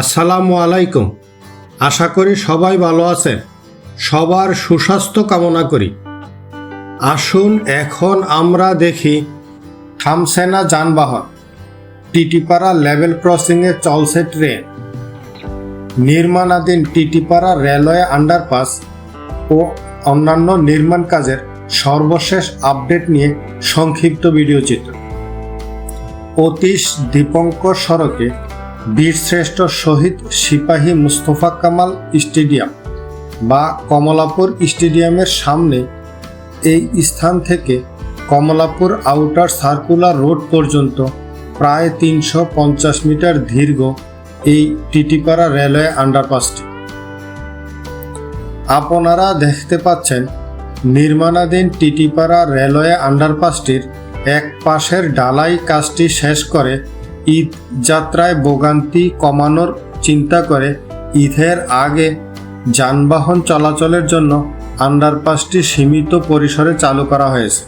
আসসালামু আলাইকুম। আশা করি সবাই ভালো আছেন। সবার সুস্বাস্থ্য কামনা করি। আসুন এখন আমরা দেখি থামছে না যানবাহন। টিটিপাড়া লেভেল ক্রসিংয়ে চলছে ট্রেন। নির্মাণাধীন টিটিপাড়া রেলওয়ে আন্ডারপাস ও অন্যান্য নির্মাণ কাজের সর্বশেষ আপডেট নিয়ে সংক্ষিপ্ত ভিডিও চিত্র। অতীশ দীপঙ্কর সড়কে বীরশ্রেষ্ঠ শহীদ সিপাহী মুস্তফা কামাল স্টেডিয়াম বা কমলাপুর স্টেডিয়ামের সামনে এই স্থান থেকে কমলাপুর আউটার সার্কুলার রোড পর্যন্ত প্রায় তিনশো পঞ্চাশ মিটার দীর্ঘ এই টিটিপাড়া রেলওয়ে আন্ডারপাসটি। আপনারা দেখতে পাচ্ছেন, নির্মাণাধীন টিটিপাড়া রেলওয়ে আন্ডারপাসটির এক পাশের ডালাই কাজটি শেষ করে ঈদ যাত্রায় ভোগান্তি কমানোর চিন্তা করে। ঈদের আগে যানবাহন চলাচলের জন্য আন্ডারপাসটি সীমিত পরিসরে চালু করা হয়েছে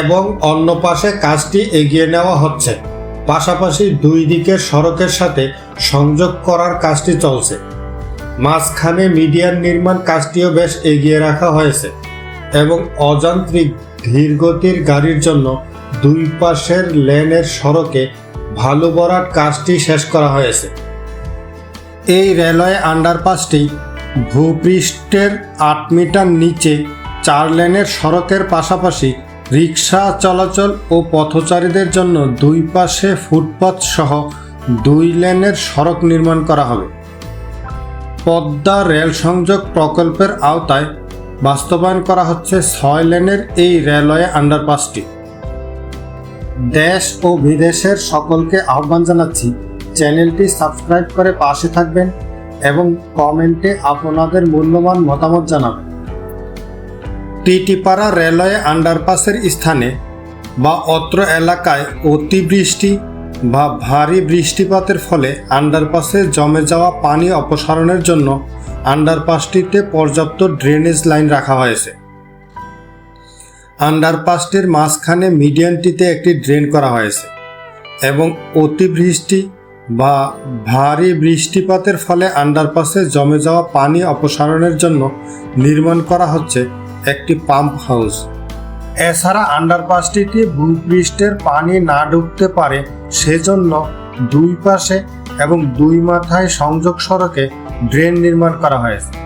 এবং অন্য পাশে কাজটি এগিয়ে নেওয়া হচ্ছে। পাশাপাশি দুই দিকের সড়কের সাথে সংযোগ করার কাজটি চলছে। মাঝখানে মিডিয়ার নির্মাণ কাজটিও বেশ এগিয়ে রাখা হয়েছে এবং অযান্ত্রিক ধীরগতির গাড়ির জন্য দুই পাশের লেনের সড়কে ভালো বরাট কাজটি শেষ করা হয়েছে। এই রেলওয়ে আন্ডারপাসটি ভূপৃষ্ঠের আট মিটার নিচে চার লেনের সড়কের পাশাপাশি রিক্সা চলাচল ও পথচারীদের জন্য দুই পাশে ফুটপাথ সহ দুই লেনের সড়ক নির্মাণ করা হবে। পদ্মা রেল সংযোগ প্রকল্পের আওতায় বাস্তবায়ন করা হচ্ছে ছয় লেনের এই রেলওয়ে আন্ডারপাসটি। দেশ ও বিদেশের সকলকে আহ্বান জানাচ্ছি চ্যানেলটি সাবস্ক্রাইব করে পাশে থাকবেন এবং কমেন্টে আপনাদের মূল্যবান মতামত জানাবেন। টিটিপাড়া রেলওয়ে আন্ডারপাসের স্থানে বা অত্র এলাকায় অতিবৃষ্টি বা ভারী বৃষ্টিপাতের ফলে আন্ডারপাসে জমে যাওয়া পানি অপসারণের জন্য আন্ডারপাসটিতে পর্যাপ্ত ড্রেনেজ লাইন রাখা হয়েছে। আন্ডারপাসটির মাঝখানে মিডিয়ানটিতে একটি ড্রেন করা হয়েছে এবং অতিবৃষ্টি বা ভারী বৃষ্টিপাতের ফলে আন্ডারপাসে জমে যাওয়া পানি অপসারণের জন্য নির্মাণ করা হচ্ছে একটি পাম্প হাউস এছাড়া আন্ডারপাসটিতে ভূপৃষ্ঠের পানি না ঢুকতে পারে সেজন্য দুই পাশে এবং দুই মাথায় সংযোগ সড়কে ড্রেন নির্মাণ করা হয়েছে।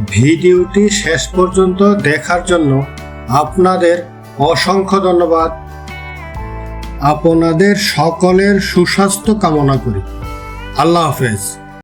ভিডিওটি শেষ পর্যন্ত দেখার জন্য আপনাদের অসংখ্য ধন্যবাদ। আপনাদের সকলের সুস্বাস্থ্য কামনা করি। আল্লাহ হাফেজ।